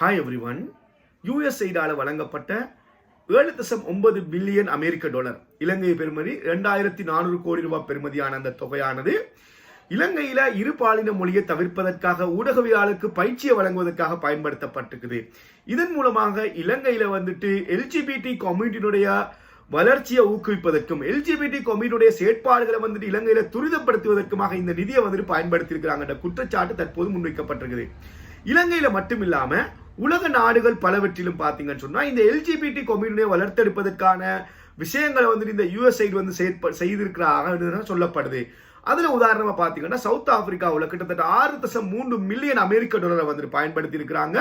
Hi every one யுஎஸ்ஐடால வழங்கப்பட்ட ஏழு தசம் ஒன்பது பில்லியன் அமெரிக்க டாலர். இலங்கை பெருமதி ரெண்டாயிரத்தி நானூறு கோடி ரூபாய் பெறுமதியான அந்த தொகையானது. இலங்கையில இரு பாலின மொழியை தவிர்ப்பதற்காக ஊடகவியலாளருக்கு பயிற்சியை வழங்குவதற்காக பயன்படுத்தப்பட்டிருக்குது. இதன் மூலமாக இலங்கையில வந்துட்டு எல்ஜிபிடி கம்யூனிட்டியினுடைய வளர்ச்சியை ஊக்குவிப்பதற்கும் எல்ஜிபிடி கம்யூனிட்டியுடைய செயற்பாடுகளை வந்துட்டு இலங்கையில துரிதப்படுத்துவதற்குமாக இந்த நிதியை வந்துட்டு பயன்படுத்தியிருக்கிறாங்க குற்றச்சாட்டு தற்போது முன்வைக்கப்பட்டிருக்குது. இலங்கையில மட்டும் இல்லாம உலக நாடுகள் பலவற்றிலும் பார்த்தீங்கன்னு சொன்னால் இந்த எல்ஜிபிடி கொம்யூனியை வளர்த்தெடுப்பதற்கான விஷயங்களை வந்துட்டு இந்த யுஎஸ்ஐ வந்து செயற்ப- செய்திருக்கிறாங்க சொல்லப்படுது. அதில் உதாரணமாக பார்த்தீங்கன்னா சவுத் ஆப்பிரிக்காவில் கிட்டத்தட்ட ஆறு தசம் மூன்று மில்லியன் அமெரிக்க டாலரை வந்துட்டு பயன்படுத்தி இருக்கிறாங்க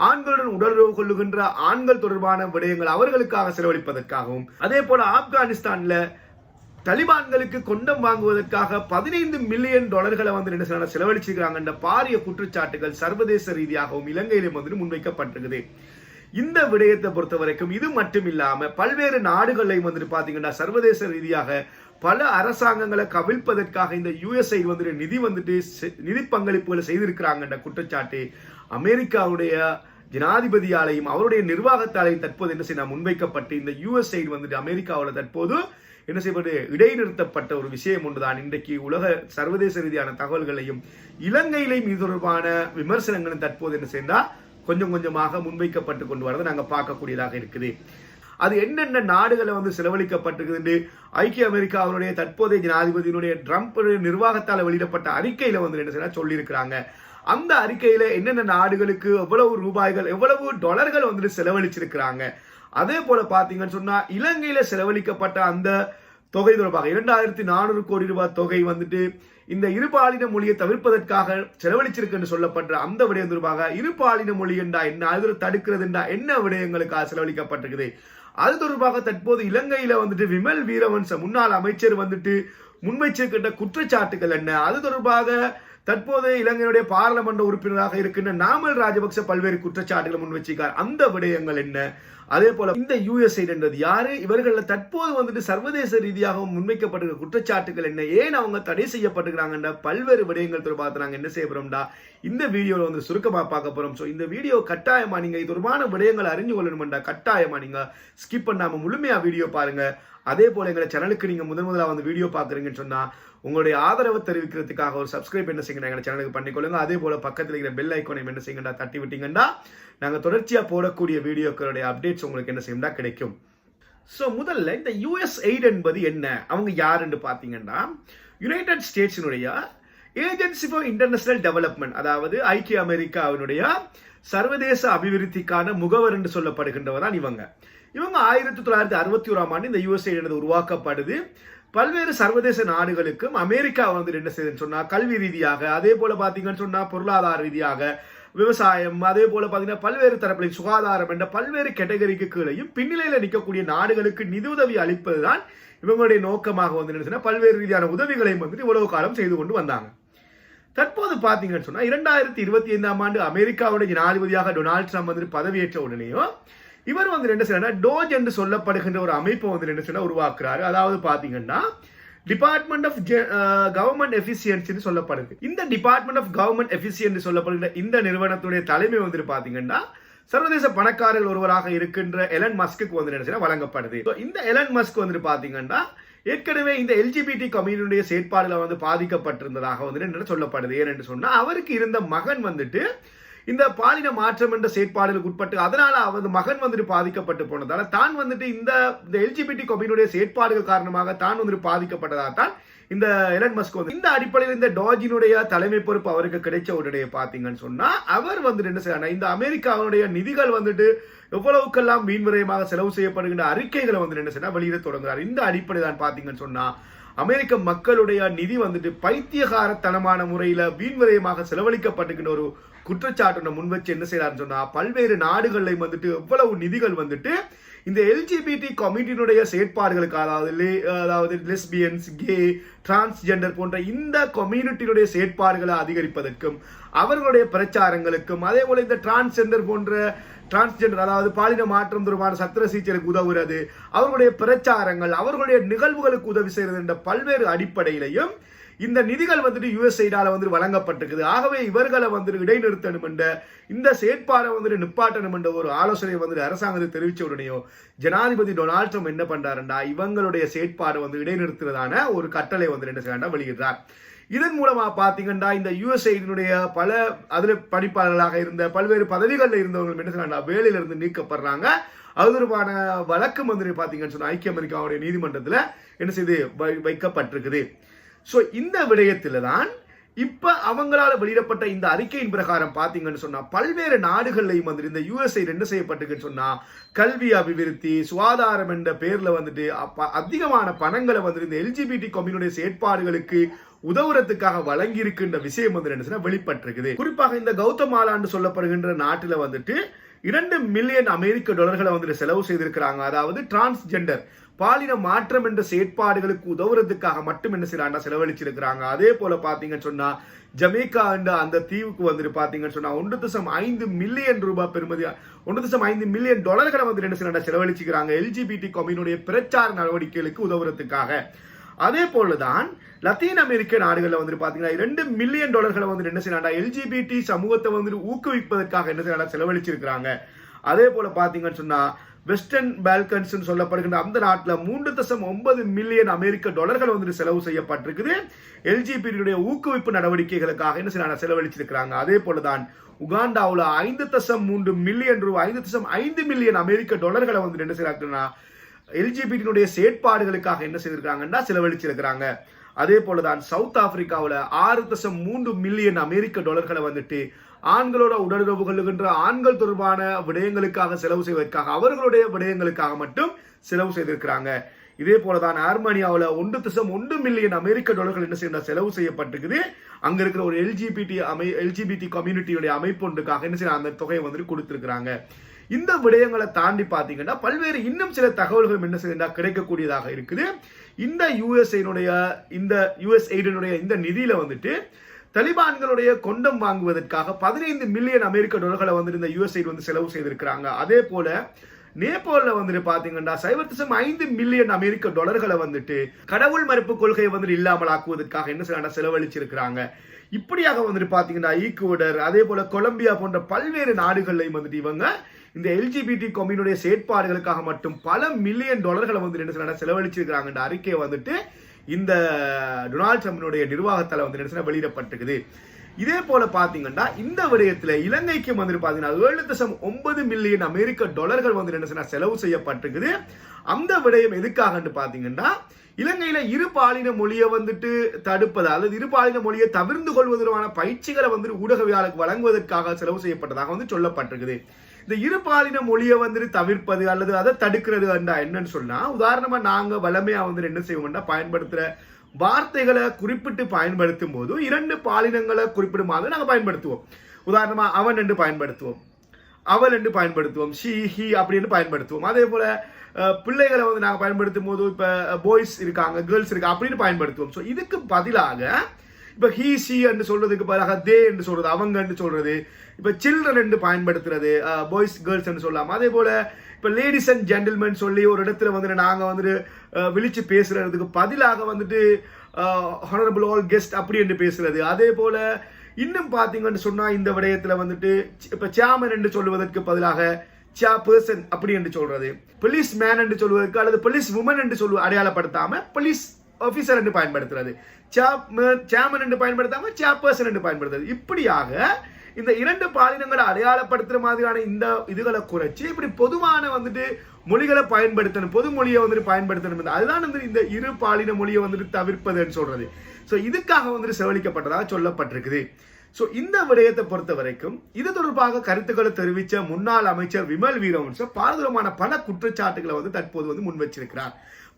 ஆண்களுடன் உடலுறவு கொள்ளுகின்ற ஆண்கள் தொடர்பான விடயங்கள் அவர்களுக்காக செலவழிப்பதற்காகவும் அதே போல ஆப்கானிஸ்தான்ல தலிபான்களுக்கு கொண்டம் வாங்குவதற்காக பதினைந்து மில்லியன் டாலர்களை வந்து என்ன செய்யறாங்க, பாரிய குற்றச்சாட்டுகள் சர்வதேச ரீதியாகவும் இலங்கையிலும் வந்து முன்வைக்கப்பட்டிருக்குது. இந்த விடயத்தை பொறுத்த வரைக்கும் இது மட்டும் இல்லாம பல்வேறு நாடுகளையும் வந்துட்டு பாத்தீங்கன்னா சர்வதேச ரீதியாக பல அரசாங்கங்களை கவிழ்ப்பதற்காக இந்த யுஎஸ்ஐ வந்துட்டு நிதி வந்துட்டு செ- நிதி பங்களிப்புகளை செய்திருக்கிறாங்க. என்ற குற்றச்சாட்டு அமெரிக்காவுடைய ஜனாதிபதியாலையும் அவருடைய நிர்வாகத்தாலையும் தற்போது என்ன செய்ய முன்வைக்கப்பட்டு இந்த யுஎஸ்ஐ வந்துட்டு அமெரிக்காவில் தற்போது என்ன செய்யப்பட்டு இடைநிறுத்தப்பட்ட ஒரு விஷயம் ஒன்றுதான். இன்றைக்கு உலக சர்வதேச ரீதியான தகவல்களையும் இலங்கையிலையும் இது தொடர்பான விமர்சனங்களும் தற்போது என்ன செய்தால் கொஞ்சம் கொஞ்சமாக முன்வைக்கப்பட்டு கொண்டு வரதை நாங்கள் பார்க்கக்கூடியதாக இருக்குது. அது என்னென்ன நாடுகளை வந்து செலவழிக்கப்பட்டிருக்குது ஐக்கிய அமெரிக்காவினுடைய தற்போதைய ஜனாதிபதியினுடைய ட்ரம்ப் நிர்வாகத்தால் வெளியிடப்பட்ட அறிக்கையில வந்து என்ன செய்யறா சொல்லியிருக்கிறாங்க. அந்த அறிக்கையில என்னென்ன நாடுகளுக்கு எவ்வளவு ரூபாய்கள் எவ்வளவு டாலர்கள் வந்துட்டு செலவழிச்சிருக்கிறாங்க? அதே போல பார்த்தீங்கன்னு சொன்னால் இலங்கையில் செலவழிக்கப்பட்ட அந்த தொகை தொடர்பாக இரண்டாயிரத்தி நானூறு கோடி ரூபாய் தொகை வந்துட்டு இந்த இருபாலின மொழியை தவிர்ப்பதற்காக செலவழிச்சிருக்குன்னு சொல்லப்பட்ட அந்த விடயம் தொடர்பாக இருபாலின மொழி என்றா என்ன அது தடுக்கிறது என்றா என்ன விடயங்களுக்காக செலவழிக்கப்பட்டிருக்குது. அது தொடர்பாக தற்போது இலங்கையில வந்துட்டு விமல் வீரவன்ச முன்னாள் அமைச்சர் வந்துட்டு முன்வைச்சிருக்கின்ற குற்றச்சாட்டுகள் என்ன அது தொடர்பாக தற்போது இலங்கையுடைய பாராளுமன்ற உறுப்பினராக இருக்கின்ற நாமல் ராஜபக்ச பல்வேறு குற்றச்சாட்டுகளை முன்வச்சிருக்கார் அந்த விடயங்கள் என்ன? அதே போல இந்த யூஎஸ்ஐ என்றது யாரு? இவர்கள் தற்போது வந்துட்டு சர்வதேச ரீதியாக முன்வைக்கப்பட்டிருக்க குற்றச்சாட்டுகள் என்ன? ஏன் அவங்க தடை செய்யப்பட்டிருக்கிறாங்கன்ற பல்வேறு விடயங்கள் தொடர்பாக நாங்கள் என்ன செய்ய போறோம்டா? இந்த வீடியோவில் வந்து சுருக்கமாக பார்க்க போறோம். ஸோ இந்த வீடியோ கட்டாயமா நீங்க இது தொடர்பான விடயங்களை அறிஞ்சு கொள்ளணும்டா கட்டாயமா நீங்க ஸ்கிப் பண்ணாம முழுமையா வீடியோ பாருங்க. அதே போல எங்களை சேனலுக்கு நீங்க முதன் முதலாக வந்து வீடியோ பாக்குறீங்கன்னு சொன்னா உங்களுடைய ஆதரவு தெரிவிக்கிறதுக்காக ஒரு சப்ஸ்கிரைப் என்ன செய்யுங்க எங்கள் சேனலுக்கு பண்ணிக்கொள்ளுங்க. அதே போல் பக்கத்தில் இருக்கிற பெல் ஐக்கோனை என்ன செய்யுங்கடா தட்டி விட்டீங்கன்னா நாங்கள் தொடர்ச்சியாக போடக்கூடிய வீடியோக்களுடைய அப்டேட்ஸ் உங்களுக்கு என்ன செய்யும்டா கிடைக்கும். ஸோ முதல்ல இந்த யூஎஸ் எய்ட் என்பது என்ன? அவங்க யாருன்னு பார்த்தீங்கன்னா யுனைடெட் ஸ்டேட்ஸினுடைய ஏஜென்சி ஃபார் இன்டர்நேஷனல் டெவலப்மெண்ட் அதாவது ஐக்கிய அமெரிக்காவினுடைய சர்வதேச அபிவிருத்திக்கான முகவர் என்று சொல்லப்படுகின்றவர் தான் இவங்க. இவங்க ஆயிரத்தி தொள்ளாயிரத்தி அறுபத்தி ஓராம் ஆண்டு இந்த யுஎஸ்ஏ உருவாக்கப்படுது. பல்வேறு சர்வதேச நாடுகளுக்கும் அமெரிக்கா வந்து என்ன செய்யுதுன்னு சொன்னா கல்வி ரீதியாக அதே போல பாத்தீங்கன்னு சொன்னா பொருளாதார ரீதியாக விவசாயம் அதே போல பாத்தீங்கன்னா பல்வேறு தரப்பிலை சுகாதாரம் என்ற பல்வேறு கேட்டகரிக்கு கீழையும் பின்னிலையில நிற்கக்கூடிய நாடுகளுக்கு நிதியுதவி அளிப்பதுதான் இவங்களுடைய நோக்கமாக வந்து என்ன பல்வேறு ரீதியான உதவிகளையும் வந்துட்டு இவ்வளவு காலம் செய்து கொண்டு வந்தாங்க. தற்போது பாத்தீங்கன்னு சொன்னா இரண்டாயிரத்தி இருபத்தி ஐந்தாம் ஆண்டு அமெரிக்காவுடைய ஜனாதிபதியாக டொனால்ட் ட்ரம்ப் வந்துட்டு பதவியேற்ற உடனேயும் இவர் வந்து என்ன செய்யறா டோஜ் என்று சொல்லப்படுகின்ற ஒரு அமைப்பை வந்து என்ன செய்யறா உருவாக்குறாரு. அதாவது பாத்தீங்கன்னா டிபார்ட்மெண்ட் ஆஃப் கவர்மெண்ட் எஃபிசியன்சின்னு சொல்லப்படுது. இந்த டிபார்ட்மெண்ட் ஆஃப் கவர்மெண்ட் எஃபிசியன்சி சொல்லப்படுகிற இந்த நிறுவனத்துடைய தலைமை வந்துட்டு பாத்தீங்கன்னா சர்வதேச பணக்காரர்கள் ஒருவராக இருக்கின்ற எலன் மஸ்க்கு வந்து என்ன வழங்கப்படுது. இந்த எலன் மஸ்க் வந்துட்டு பாத்தீங்கன்னா ஏற்கனவே இந்த எல்ஜிபிடி கம்யூனிட்டியுடைய செயற்பாடுல வந்து பாதிக்கப்பட்டிருந்ததாக வந்து என்ன சொல்லப்படுது. ஏன்னு சொன்னா அவருக்கு இருந்த மகன் வந்துட்டு இந்த பாலின மாற்றம் என்ற செயற்பாடுகளுக்கு உட்பட்டு அதனால் அவரது மகன் வந்துட்டு பாதிக்கப்பட்டு போனதால் தான் வந்துட்டு இந்த இந்த எல்ஜிபிடி கம்யூனியுடைய செயற்பாடுகள் காரணமாக தான் வந்துட்டு பாதிக்கப்பட்டதாக தான் இந்த எலன் மஸ்க் வந்து இந்த அடிப்படையில் இந்த டாஜினுடைய தலைமை பொறுப்பு அவருக்கு கிடைச்ச உடனே பார்த்தீங்கன்னு சொன்னால் அவர் வந்துட்டு என்ன செய்யணும் இந்த அமெரிக்காவுடைய நிதிகள் வந்துட்டு எவ்வளவுக்கெல்லாம் வீண்விரயமாக செலவு செய்யப்படுகின்ற அறிக்கைகளை வந்து என்ன செய்யணும் வெளியிட தொடங்குறார். இந்த அடிப்படை தான் பார்த்தீங்கன்னு சொன்னால் அமெரிக்க மக்களுடைய நிதி வந்துட்டு பைத்தியகாரத்தனமான முறையில வீண்விரயமாக செலவழிக்கப்பட்டுக்கின்ற ஒரு குற்றச்சாட்டு முன் வச்சு என்ன செய்யறாருன்னு சொன்னா பல்வேறு நாடுகள்லையும் வந்துட்டு எவ்வளவு நிதிகள் வந்துட்டு இந்த எல்ஜிபிடி கம்யூனிட்டியினுடைய செயற்பாடுகளுக்கு அதாவது லே- அதாவது லெஸ்பியன்ஸ் கே டிரான்ஸ்ஜெண்டர் போன்ற இந்த கம்யூனிட்டியினுடைய செயற்பாடுகளை அதிகரிப்பதற்கும் அவர்களுடைய பிரச்சாரங்களுக்கும் அதே போல இந்த டிரான்ஸ்ஜெண்டர் போன்ற டிரான்ஸ்ஜெண்டர் அதாவது பாலின மாற்றம் தொடர்பான சத்திர சிகிச்சைக்கு உதவுறது அவர்களுடைய பிரச்சாரங்கள் அவர்களுடைய நிகழ்வுகளுக்கு உதவி செய்கிறது என்ற பல்வேறு அடிப்படையிலையும் இந்த நிதிகள் வந்துட்டு யுஎஸ்ஐடால வந்து வழங்கப்பட்டிருக்குது. ஆகவே இவர்களை வந்து இடைநிறுத்தணும் என்ற இந்த செயற்பாடை வந்துட்டு நிப்பாட்டணும் என்ற ஒரு ஆலோசனை வந்துட்டு அரசாங்கத்தை தெரிவித்த உடனே ஜனாதிபதி டொனால்ட் ட்ரம்ப் என்ன பண்றாருண்டா? இவங்களுடைய செயற்பாடை வந்து இடைநிறுத்துறதான ஒரு கட்டளை வந்து என்ன செய்யறாருன்னா வெளியிடுறார். இதன் மூலமா பாத்தீங்கன்னா இந்த யுஎஸ்ஐடினுடைய பல அதுல படிப்பாளர்களாக இருந்த பல்வேறு பதவிகளில் இருந்தவங்க என்ன செய்யறாங்க வேலையில இருந்து நீக்கப்படுறாங்க. அது தொடர்பான வழக்கு வந்து பாத்தீங்கன்னு சொன்னா ஐக்கிய அமெரிக்காவுடைய நீதிமன்றத்துல என்ன செய்து வை- வைக்கப்பட்டிருக்குது. ஸோ இந்த விடயத்தில் தான் இப்போ அவங்களால வெளியிடப்பட்ட இந்த அறிக்கையின் பிரகாரம் பார்த்தீங்கன்னு சொன்னால் பல்வேறு நாடுகள்லையும் வந்துட்டு இந்த யூஎஸ்ஐ என்ன செய்யப்பட்டிருக்குன்னு சொன்னால் கல்வி அபிவிருத்தி சுகாதாரம் என்ற பேரில் வந்துட்டு அப்ப அதிகமான பணங்களை வந்துட்டு இந்த எல்ஜிபிடி கம்யூனிட்டி செயற்பாடுகளுக்கு உதவுறதுக்காக வழங்கி இருக்கின்ற விஷயம் வந்து என்ன வெளிப்பட்டிருக்குது. குறிப்பாக இந்த கௌதமாலான்னு சொல்லப்படுகின்ற நாட்டில் வந்துட்டு இரண்டு மில்லியன் அமெரிக்க டாலர்களை வந்துட்டு செலவு செய்திருக்கிறாங்க. அதாவது டிரான்ஸ்ஜெண்டர். பாலின மாற்றம் என்ற செயற்பாடுகளுக்கு உதவுறதுக்காக மட்டும் என்ன செய்யறாங்க? செலவழிச்சிருக்கிறாங்க. அதே போல பாத்தீங்கன்னு சொன்னா ஜமேக்கா என்ற அந்த தீவுக்கு வந்துட்டு பாத்தீங்கன்னு சொன்னா ஒன்று தசம் ஐந்து மில்லியன் ரூபாய் பெறுமதி ஒன்று தசம் ஐந்து மில்லியன் டாலர்களை வந்து என்ன செய்யறாங்க? செலவழிச்சுக்கிறாங்க. எல்ஜிபிடி கம்யூனுடைய பிரச்சார நடவடிக்கைகளுக்கு உதவுறதுக்காக. அதே போலதான் லத்தீன் அமெரிக்க நாடுகளில் வந்துட்டு பாத்தீங்கன்னா ரெண்டு மில்லியன் டாலர்களை வந்து என்ன செய்யலாம் எல்ஜிபிடி சமூகத்தை வந்து ஊக்குவிப்பதற்காக என்ன செய்யலாம் செலவழிச்சிருக்கிறாங்க. அதே போல பாத்தீங்கன்னு சொன்னா வெஸ்டர்ன் பால்கன்ஸ் சொல்லப்படுகின்ற அந்த நாட்டில் மூன்று தசம் ஒன்பது மில்லியன் அமெரிக்க டாலர்கள் வந்துட்டு செலவு செய்யப்பட்டிருக்குது. எல்ஜிபிடியுடைய ஊக்குவிப்பு நடவடிக்கைகளுக்காக என்ன செய்யறாங்க செலவழிச்சிருக்கிறாங்க. அதே போலதான் உகாண்டாவில் ஐந்து தசம் மூன்று மில்லியன் ரூபாய் ஐந்து தசம் ஐந்து மில்லியன் அமெரிக்க டாலர்களை வந்துட்டு என்ன செய்யறாங்கன்னா எல்ஜிபிடியினுடைய செயற்பாடுகளுக்காக என்ன செய்திருக்காங்கன்னா செலவழிச்சிருக்கிறாங்க. அதே போலதான் சவுத் ஆப்பிரிக்காவில் ஆறு தசம் மூன்று மில்லியன் அமெரிக்க டாலர்களை வந்துட்டு ஆண்களோட உடலுறவு கொள்ளுகின்ற ஆண்கள் தொடர்பான விடயங்களுக்காக செலவு செய்வதற்காக அவர்களுடைய விடயங்களுக்காக மட்டும் செலவு செய்திருக்கிறாங்க. இதே போலதான் ஆர்மேனியாவில் ஒன்று திசம் ஒன்று மில்லியன் அமெரிக்க டாலர்கள் என்ன செய்ய செலவு செய்யப்பட்டிருக்குது. அங்க இருக்கிற ஒரு எல்ஜிபிடி அமை எல்ஜிபிடி கம்யூனிட்டியுடைய அமைப்பு ஒன்றுக்காக என்ன செய்ய அந்த தொகையை வந்து கொடுத்திருக்கிறாங்க. இந்த விடயங்களை தாண்டி பார்த்தீங்கன்னா பல்வேறு இன்னும் சில தகவல்கள் என்ன செய்ய கிடைக்கக்கூடியதாக இருக்குது. இந்த யுஎஸ்ஐனுடைய இந்த யூஎஸ்ஐடினுடைய இந்த நிதியில வந்துட்டு தலிபான்களுடைய கொண்டம் வாங்குவதற்காக பதினைந்து மில்லியன் அமெரிக்க டாலர்களை வந்துட்டு இந்த யுஎஸ்ஐ வந்து செலவு செய்திருக்கிறாங்க. அதே போல நேபாளில் வந்துட்டு பார்த்தீங்கன்னா சைபர் திசம் ஐந்து மில்லியன் அமெரிக்க டாலர்களை வந்துட்டு கடவுள் மறுப்பு கொள்கையை வந்துட்டு இல்லாமல் ஆக்குவதற்காக என்ன செய்ய செலவழிச்சிருக்கிறாங்க. இப்படியாக வந்துட்டு பார்த்தீங்கன்னா ஈக்குவடர் அதே போல கொலம்பியா போன்ற பல்வேறு நாடுகள்லையும் வந்துட்டு இவங்க இந்த எல்ஜிபிடி கம்யூனுடைய செயற்பாடுகளுக்காக மட்டும் பல மில்லியன் டாலர்களை வந்துட்டு என்ன செய்ய செலவழிச்சிருக்கிறாங்கன்ற அறிக்கையை வந்துட்டு இந்த டொனால்ட் ட்ரம்பினுடைய நிர்வாகத்தால் வந்து என்ன வெளியிடப்பட்டிருக்குது. இதே போல பாத்தீங்கன்னா இந்த விடயத்துல இலங்கைக்கு வந்துட்டு பாத்தீங்கன்னா ஏழு தசம் ஒன்பது மில்லியன் அமெரிக்க டாலர்கள் வந்து என்ன செலவு செய்யப்பட்டிருக்குது. அந்த விடயம் எதுக்காகன்னு பாத்தீங்கன்னா இலங்கையில இரு பாலின மொழியை வந்துட்டு தடுப்பது அல்லது இரு பாலின மொழியை தவிர்ந்து கொள்வதற்கான பயிற்சிகளை வந்துட்டு ஊடகவியாளருக்கு வழங்குவதற்காக செலவு செய்யப்பட்டதாக வந்து சொல்லப்பட்டிருக்குது. இந்த இருபாலின மொழியை வந்துட்டு தவிர்ப்பது அல்லது அதை தடுக்கிறது என்றா என்னன்னு சொன்னா உதாரணமா நாங்க வளமையா வந்து என்ன செய்வோம்னா பயன்படுத்துற வார்த்தைகளை குறிப்பிட்டு பயன்படுத்தும் போது இரண்டு பாலினங்களை குறிப்பிடுமாறு நாங்கள் பயன்படுத்துவோம். உதாரணமா அவன் என்று பயன்படுத்துவோம். அவள் என்று பயன்படுத்துவோம். ஷி ஹி அப்படின்னு பயன்படுத்துவோம். அதே போல பிள்ளைகளை வந்து நாங்கள் பயன்படுத்தும் போது இப்போ பாய்ஸ் இருக்காங்க கேர்ள்ஸ் இருக்காங்க அப்படின்னு பயன்படுத்துவோம். ஸோ இதுக்கு பதிலாக இப்போ ஹீ சி என்று சொல்றதுக்கு பதிலாக தே என்று சொல்றது அவங்க என்று சொல்றது இப்போ சில்ட்ரன் என்று பயன்படுத்துறது uh, பாய்ஸ் கேர்ள்ஸ் என்று சொல்லலாம். அதே போல இப்போ லேடிஸ் அண்ட் ஜென்டில்மென் சொல்லி ஒரு இடத்துல வந்துட்டு நாங்கள் வந்துட்டு uh, விழிச்சு பேசுறதுக்கு பதிலாக வந்துட்டு ஹானரபிள் ஆல் கெஸ்ட் அப்படி என்று பேசுறது. அதே போல இன்னும் பார்த்தீங்கன்னு சொன்னால் இந்த விடயத்தில் வந்துட்டு இப்போ சேமன் என்று சொல்லுவதற்கு பதிலாக சா பர்சன் அப்படி என்று சொல்றது. போலீஸ் மேன் என்று சொல்வதற்கு அல்லது போலீஸ் உமன் என்று சொல்லு அடையாளப்படுத்தாம போலீஸ் ஆஃபீஸர் என்று பயன்படுத்துறது. சேர்மன் என்று பயன்படுத்தாம சேர்பர்சன் என்று பயன்படுத்துறது. இப்படியாக இந்த இரண்டு பாலினங்களை அடையாளப்படுத்துற மாதிரியான இந்த இதுகளை குறைச்சி இப்படி பொதுவான வந்துட்டு மொழிகளை பயன்படுத்தணும். பொது மொழியை வந்துட்டு பயன்படுத்தணும் அதுதான் வந்து இந்த இரு பாலின மொழியை வந்துட்டு தவிர்ப்பதுன்னு சொல்றது. ஸோ இதுக்காக வந்துட்டு செவலிக்கப்பட்டதாக சொல்லப்பட்டிருக்குது. ஸோ இந்த விடயத்தை பொறுத்த வரைக்கும் இது தொடர்பாக கருத்துக்களை தெரிவித்த முன்னாள் அமைச்சர் விமல் வீரவன்ச பாரதூரமான பல குற்றச்சாட்டுகளை வந்து தற்போது வந்து முன் வச்சிருக்கிறார்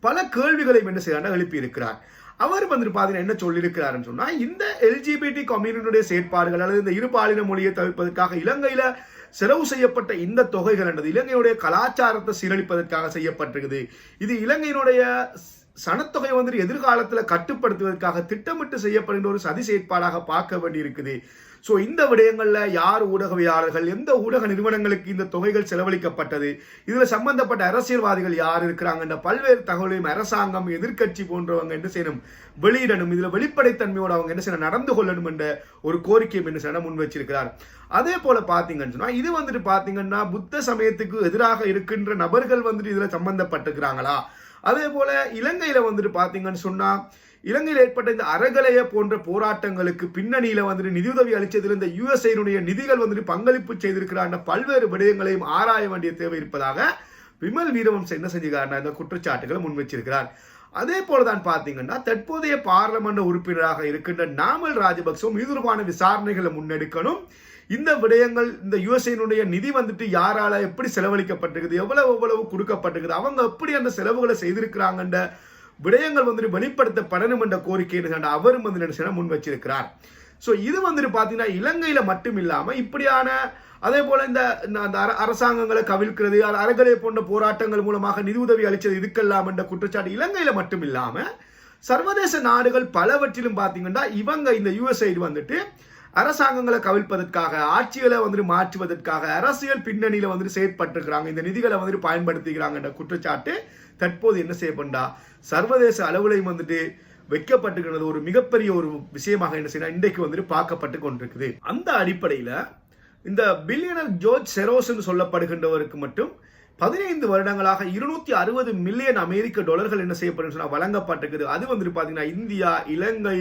பல கேள்விகளை என்ன செய்யறாங்க எழுப்பி இருக்கிறார் அவர் வந்துட்டு பார்த்தீங்கன்னா என்ன சொல்லியிருக்கிறாருன்னு சொன்னா இந்த எல்ஜிபிடி கம்யூனிட்டியுடைய செயற்பாடுகள் அல்லது இந்த இருபாலின மொழியை தவிர்ப்பதற்காக இலங்கையில செலவு செய்யப்பட்ட இந்த தொகைகள் என்றது இலங்கையுடைய கலாச்சாரத்தை சீரழிப்பதற்காக செய்யப்பட்டிருக்குது. இது இலங்கையினுடைய சனத்தொகை வந்துட்டு எதிர்காலத்துல கட்டுப்படுத்துவதற்காக திட்டமிட்டு செய்யப்படுகின்ற ஒரு சதி செயற்பாடாக பார்க்க வேண்டியிருக்குது. ஸோ இந்த விடயங்களில் யார் ஊடகவியாளர்கள் எந்த ஊடக நிறுவனங்களுக்கு இந்த தொகைகள் செலவழிக்கப்பட்டது இதில் சம்பந்தப்பட்ட அரசியல்வாதிகள் யார் இருக்கிறாங்கன்ற பல்வேறு தகவலையும் அரசாங்கம் எதிர்க்கட்சி போன்றவங்க என்ன செய்யணும் வெளியிடணும். இதில் வெளிப்படைத்தன்மையோடு அவங்க என்ன செய்யணும் நடந்து கொள்ளணும் என்ற ஒரு கோரிக்கையும் என்ன செய்யணும் முன் வச்சிருக்கிறார். அதே போல பார்த்தீங்கன்னு சொன்னால் இது வந்துட்டு பார்த்தீங்கன்னா புத்த சமயத்துக்கு எதிராக இருக்கின்ற நபர்கள் வந்துட்டு இதில் சம்பந்தப்பட்டிருக்கிறாங்களா? அதே போல இலங்கையில் வந்துட்டு பார்த்தீங்கன்னு சொன்னால் இலங்கையில் ஏற்பட்ட இந்த அறகலைய போன்ற போராட்டங்களுக்கு பின்னணியில் வந்துட்டு நிதியுதவி அளித்ததில் இந்த யுஎஸ்ஐனுடைய நிதிகள் வந்துட்டு பங்களிப்பு செய்திருக்கிறான பல்வேறு விடயங்களையும் ஆராய வேண்டிய தேவை இருப்பதாக விமல் வீரவம்சம் என்ன செஞ்சுக்காருன்னா இந்த குற்றச்சாட்டுகளை முன்வச்சிருக்கிறார். அதே அதே போலதான் பார்த்தீங்கன்னா தற்போதைய பாராளுமன்ற உறுப்பினராக இருக்கின்ற நாமல் ராஜபக்சவும் இது தொடர்பான விசாரணைகளை முன்னெடுக்கணும். இந்த விடயங்கள் இந்த யுஎஸ்ஐனுடைய நிதி வந்துட்டு யாரால எப்படி செலவழிக்கப்பட்டிருக்குது எவ்வளவு எவ்வளவு கொடுக்கப்பட்டிருக்குது அவங்க எப்படி அந்த செலவுகளை செய்திருக்கிறாங்கன்ற விடயங்கள் வந்துட்டு வெளிப்படுத்தப்படணும் என்ற கோரிக்கைன்னு அவரும் வந்து என்ன முன் வச்சிருக்கிறார் ஸோ இது வந்துட்டு பார்த்தீங்கன்னா இலங்கையில் மட்டும் இல்லாமல் இப்படியான அதே போல் இந்த அந்த அர- அரசாங்கங்களை கவிழ்க்கிறது அறகலை போன்ற போராட்டங்கள் மூலமாக நிதி உதவி அளித்தது இதுக்கெல்லாம் என்ற குற்றச்சாட்டு இலங்கையில் மட்டும் இல்லாமல் சர்வதேச நாடுகள் பலவற்றிலும் பார்த்தீங்கன்னா இவங்க இந்த யூஎஸ்ஐடு வந்துட்டு அரசாங்கங்களை கவிழ்ப்பதற்காக ஆட்சிகளை வந்துட்டு மாற்றுவதற்காக அரசியல் பின்னணியில வந்துட்டு செயற்பட்டிருக்கிறாங்க. இந்த நிதிகளை வந்துட்டு பயன்படுத்திக்கிறாங்கன்ற குற்றச்சாட்டு தற்போது என்ன செய்யப்பட்டா சர்வதேச அளவுலையும் வந்துட்டு வைக்கப்பட்டிருக்கிறது ஒரு மிகப்பெரிய ஒரு விஷயமாக என்ன செய்யணும் இன்றைக்கு வந்துட்டு பார்க்கப்பட்டு கொண்டிருக்குது. அந்த அடிப்படையில இந்த பில்லியனர் ஜோர்ஜ் செரோஸ் சொல்லப்படுகின்றவருக்கு மட்டும் பதினைந்து வருடங்களாக இருநூத்தி அறுபது மில்லியன் அமெரிக்க டாலர்கள் என்ன செய்யப்படும் சொன்னா வழங்கப்பட்டிருக்குது. அது வந்துட்டு பாத்தீங்கன்னா இந்தியா இலங்கை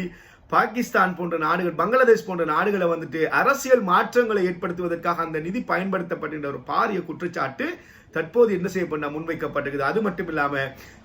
பாகிஸ்தான் போன்ற நாடுகள் பங்களாதேஷ் போன்ற நாடுகளை வந்துட்டு அரசியல் மாற்றங்களை ஏற்படுத்துவதற்காக அந்த நிதி பயன்படுத்தப்படுகின்ற ஒரு பாரிய குற்றச்சாட்டு தற்போது என்ன செய்யப்பட்ட முன்வைக்கப்பட்டிருக்குது. அது மட்டும் இல்லாம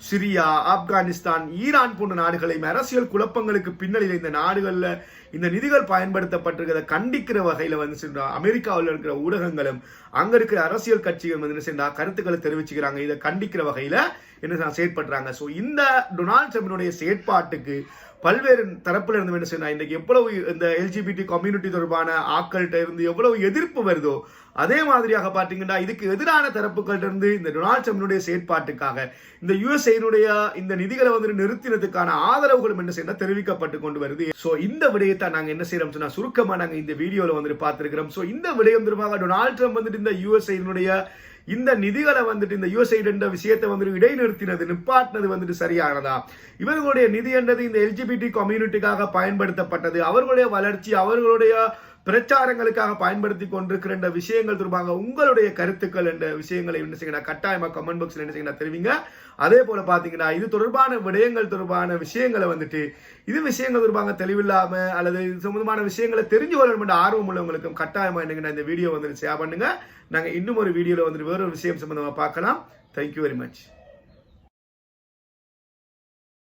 சிரியா ஆப்கானிஸ்தான் ஈரான் போன்ற நாடுகளையும் அரசியல் குழப்பங்களுக்கு பின்னணியில் இந்த நாடுகள்ல இந்த நிதிகள் பயன்படுத்தப்பட்டிருக்கிறத கண்டிக்கிற வகையில வந்து சென்றா அமெரிக்காவில் இருக்கிற ஊடகங்களும் அங்க இருக்கிற அரசியல் கட்சிகள் வந்து என்ன சென்றா கருத்துக்களை தெரிவிச்சுக்கிறாங்க. இதை கண்டிக்கிற வகையில என்ன செயற்படுறாங்க. ஸோ இந்த டொனால்ட் ட்ரம்பினுடைய செயற்பாட்டுக்கு பல்வேறு தரப்புல இருந்து என்ன செய்யணும்? இன்றைக்கு எவ்வளவு இந்த எல்ஜிபிடி கம்யூனிட்டி தொடர்பான ஆட்கள்கிட்ட இருந்து எவ்வளவு எதிர்ப்பு வருதோ அதே மாதிரியாக பார்த்தீங்கன்னா இதுக்கு எதிரான தரப்புகள்ட்ட இருந்து இந்த டொனால்ட் ட்ரம்பினுடைய செயற்பாட்டுக்காக இந்த யுஎஸ்ஐனுடைய இந்த நிதிகளை வந்து நிறுத்தினதுக்கான ஆதரவுகளும் என்ன செய்யணும்? தெரிவிக்கப்பட்டு கொண்டு வருது. ஸோ இந்த விடயத்தை நாங்கள் என்ன செய்யறோம் சொன்னால் சுருக்கமாக நாங்கள் இந்த வீடியோவில் வந்துட்டு பார்த்துருக்கிறோம். ஸோ இந்த விடயம் தொடர்பாக டொனால்ட் ட்ரம்ப் வந்துட்டு இந்த யுஎஸ்ஐனுடைய இந்த நிதிகளை வந்துட்டு இந்த யூஎஸ்ஐடு என்ற விஷயத்தை வந்துட்டு இடைநிறுத்தினது நிப்பாட்டினது வந்துட்டு சரியானதா? இவர்களுடைய நிதி என்றது இந்த எல்ஜிபிடி கம்யூனிட்டிக்காக பயன்படுத்தப்பட்டது. அவர்களுடைய வளர்ச்சி அவர்களுடைய பிரச்சாரங்களுக்காக பயன்படுத்தி கொண்டிருக்கிற இந்த விஷயங்கள் தொடர்பாக உங்களுடைய கருத்துக்கள் என்ற விஷயங்களை என்ன செய்யணும் கட்டாயமாக கமெண்ட் பாக்ஸில் என்ன செய்யணும் தெரிவிங்க. அதே போல பார்த்தீங்கன்னா இது தொடர்பான விடயங்கள் தொடர்பான விஷயங்களை வந்துட்டு இது விஷயங்கள் தொடர்பாக தெளிவில்லாம அல்லது இது சம்மந்தமான விஷயங்களை தெரிஞ்சு கொள்ளணும் என்ற ஆர்வம் உள்ளவங்களுக்கும் கட்டாயமாக என்னங்கன்னா இந்த வீடியோ வந்துட்டு ஷேர் பண்ணுங்க. நாங்கள் இன்னும் ஒரு வீடியோவில் வந்துட்டு வேற ஒரு விஷயம் சம்மந்தமாக பார்க்கலாம். Thank you very much